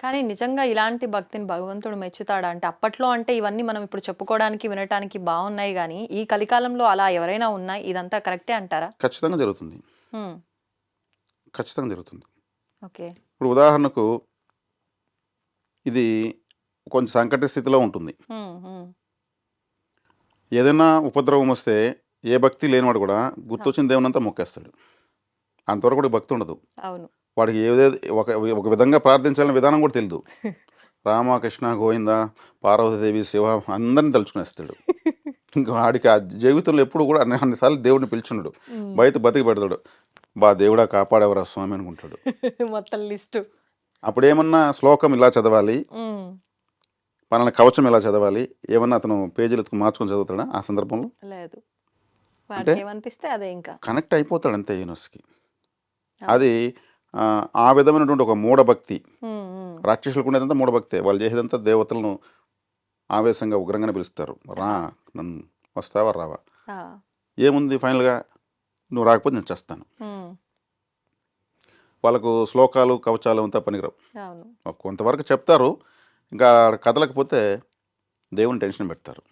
కానీ నిజంగా ఇలాంటి భక్తిని భగవంతుడు మెచ్చుతాడా? అంటే అప్పట్లో అంటే ఇవన్నీ మనం ఇప్పుడు చెప్పుకోవడానికి వినటానికి బాగున్నాయి కానీ ఈ కలికాలంలో అలా ఎవరైనా ఉన్నాయి ఇదంతా కరెక్టే అంటారా? ఖచ్చితంగా జరుగుతుంది. ఖచ్చితంగా జరుగుతుంది. ఓకే. ఇప్పుడు ఉదాహరణకు ఇది కొంచెం సంకట స్థితిలో ఉంటుంది. ఏదైనా ఉపద్రవం వస్తే ఏ భక్తి లేనివాడు కూడా గుర్తొచ్చిన దేవునంతా మొక్కేస్తాడు. అంతవరకు కూడా భక్తి ఉండదు. అవును. వాడికి ఏదే ఒక ఒక విధంగా ప్రార్థించాలనే విధానం కూడా తెలియదు రామకృష్ణ గోవింద పార్వతీదేవి శివ అందరిని తలుచుకునేస్తాడు ఇంకా వాడికి ఆ జీవితంలో ఎప్పుడు కూడా అన్ని అన్నిసార్లు దేవుడిని పిలుచున్నాడు. బయట బతికి పెడతాడు. బా దేవుడా కాపాడేవరా స్వామి అనుకుంటాడు. మొత్తం లిస్టు. అప్పుడు ఏమన్నా శ్లోకం ఇలా చదవాలి. హ్మ్. పలానా కవచం ఇలా చదవాలి? ఏమన్నా అతను పేజీలు మార్చుకొని చదువుతాడా ఆ సందర్భంలో? లేదు. అంటే? కనెక్ట్ అయిపోతాడు అంతే యూనివర్స్కి. అది ఆ, విధమైనటువంటి ఒక మూఢభక్తి. రాక్షసులకు ఉండేదంతా మూఢభక్తే. వాళ్ళు చేసేదంతా దేవతలను ఆవేశంగా ఉగ్రంగానే పిలుస్తారు. రా నన్ను వస్తావా రావా? ఏముంది ఫైనల్గా? నువ్వు రాకపోతే నేను చేస్తాను. వాళ్ళకు శ్లోకాలు కవచాలు అంతా పనికిరావు. కొంతవరకు చెప్తారు. ఇంకా కదలకపోతే దేవుని టెన్షన్ పెడతారు.